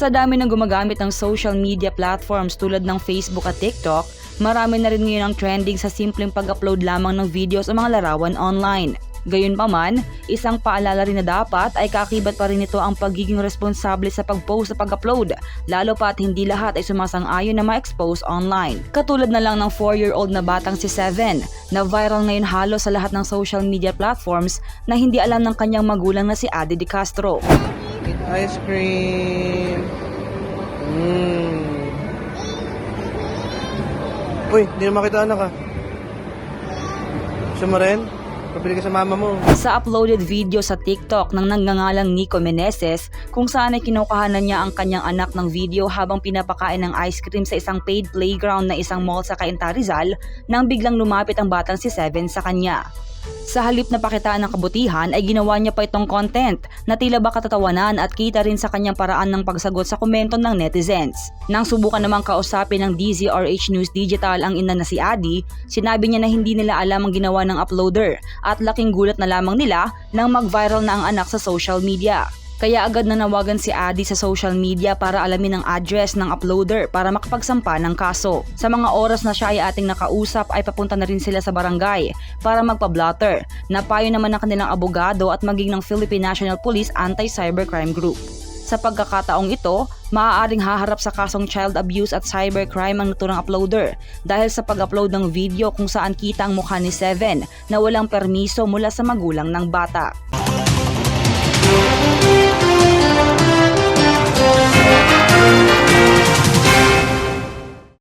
Sa dami ng gumagamit ng social media platforms tulad ng Facebook at TikTok, marami na rin ngayon ang trending sa simpleng pag-upload lamang ng videos o mga larawan online. Gayunpaman, isang paalala rin na dapat ay kakibat pa rin nito ang pagiging responsable sa pag-post at pag-upload, lalo pat hindi lahat ay sumasang-ayon na ma-expose online. Katulad na lang ng 4-year-old na batang si Seven, na viral ngayon halos sa lahat ng social media platforms na hindi alam ng kanyang magulang na si Adi De Castro. Ice cream. Mmm. Uy, hindi na makita anak ah. Gusto mo rin? Pabili ka sa mama mo. Sa uploaded video sa TikTok ng nangangalang Nico Meneses kung saan ay kinukuhanan niya ang kanyang anak ng video habang pinapakain ng ice cream sa isang paid playground na isang mall sa Cainta Rizal nang biglang lumapit ang batang si Seven sa kanya. Sa halip na pakitaan ng kabutihan ay ginawa niya pa itong content na tila ba katatawanan at kita rin sa kanyang paraan ng pagsagot sa komento ng netizens. Nang subukan namang kausapin ng DZRH News Digital ang ina na si Adi, sinabi niya na hindi nila alam ang ginawa ng uploader at laking gulat na lamang nila nang mag-viral na ang anak sa social media. Kaya agad nanawagan si Adi sa social media para alamin ang address ng uploader para makapagsampa ng kaso. Sa mga oras na siya ay ating nakausap ay papunta na rin sila sa barangay para magpa-blotter. Napayo naman ng kanilang abogado at maging ng Philippine National Police Anti-Cybercrime Group. Sa pagkakataong ito, maaaring haharap sa kasong child abuse at cybercrime ang naturang uploader dahil sa pag-upload ng video kung saan kita ang mukha ni Seven na walang permiso mula sa magulang ng bata.